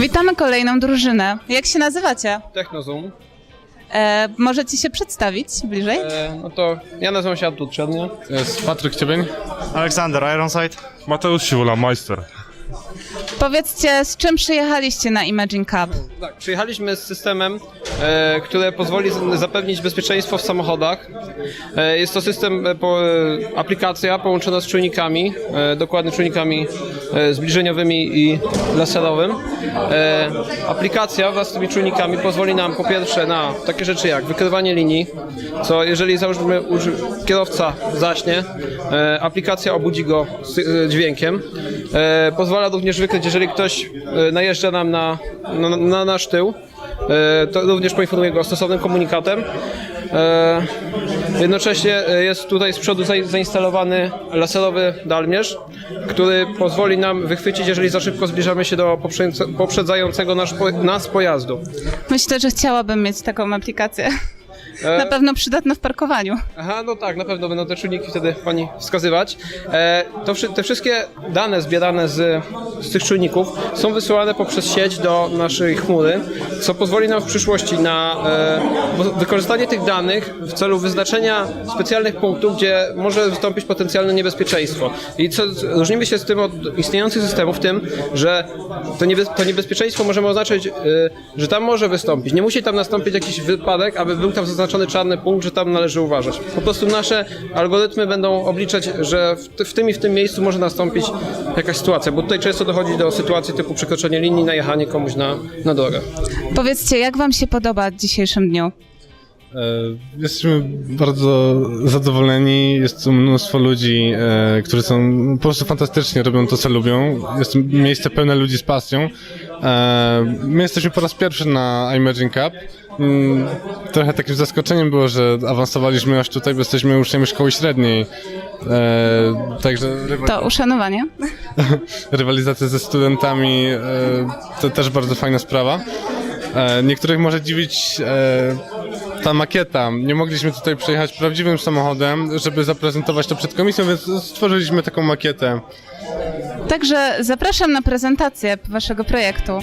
Witamy kolejną drużynę. Jak się nazywacie? Technozoom. E, możecie się przedstawić bliżej? E, no to ja nazywam się Abdul. Jest Patryk Ciebeń. Aleksander Ironside. Mateusz Siwula, majster. Powiedzcie, z czym przyjechaliście na Imagine Cup? Tak, przyjechaliśmy z systemem, e, który pozwoli zapewnić bezpieczeństwo w samochodach. E, jest to system, e, aplikacja połączona z czujnikami, dokładnie czujnikami zbliżeniowymi i laserowym. Aplikacja wraz z tymi czujnikami pozwoli nam po pierwsze na takie rzeczy jak wykrywanie linii, co jeżeli załóżmy kierowca zaśnie, aplikacja obudzi go z, dźwiękiem. Pozwala również wykryć, jeżeli ktoś e, najeżdża nam na, na, na nasz tył, e, to również poinformuje go stosownym komunikatem. E, jednocześnie jest tutaj z przodu za- zainstalowany laserowy dalmierz, który pozwoli nam wychwycić, jeżeli za szybko zbliżamy się do poprzedza- poprzedzającego nas pojazdu. Myślę, że chciałabym mieć taką aplikację. E, Na pewno przydatna w parkowaniu. Aha, no tak, na pewno będą te czujniki wtedy pani wskazywać. E, to, te wszystkie dane zbierane z, z tych czujników są wysyłane poprzez sieć do naszej chmury, co pozwoli nam w przyszłości na e, wy- wykorzystanie tych danych w celu wyznaczenia specjalnych punktów, gdzie może wystąpić potencjalne niebezpieczeństwo. I co, różnimy się z tym od istniejących systemów tym, że to, niebe, to niebezpieczeństwo możemy oznaczyć, e, że tam może wystąpić. Nie musi tam nastąpić jakiś wypadek, aby był tam zaznaczony czarny punkt, że tam należy uważać. Po prostu nasze algorytmy będą obliczać, że w, w tym i w tym miejscu może nastąpić jakaś sytuacja, bo tutaj często dochodzi do sytuacji typu przekroczenie linii, najechanie komuś na, na drogę. Powiedzcie, jak wam się podoba w dzisiejszym dniu? E, Jesteśmy bardzo zadowoleni. Jest tu mnóstwo ludzi, e, którzy są po prostu fantastycznie, robią to, co lubią. Jest miejsce pełne ludzi z pasją. E, My jesteśmy po raz pierwszy na Imagine Cup. Mm, Trochę takim zaskoczeniem było, że awansowaliśmy aż tutaj, bo jesteśmy uczniami szkoły średniej. E, Także rywa- To uszanowanie. rywalizacja ze studentami e, to też bardzo fajna sprawa. E, Niektórych może dziwić e, ta makieta. Nie mogliśmy tutaj przejechać prawdziwym samochodem, żeby zaprezentować to przed komisją, więc stworzyliśmy taką makietę. Także zapraszam na prezentację waszego projektu.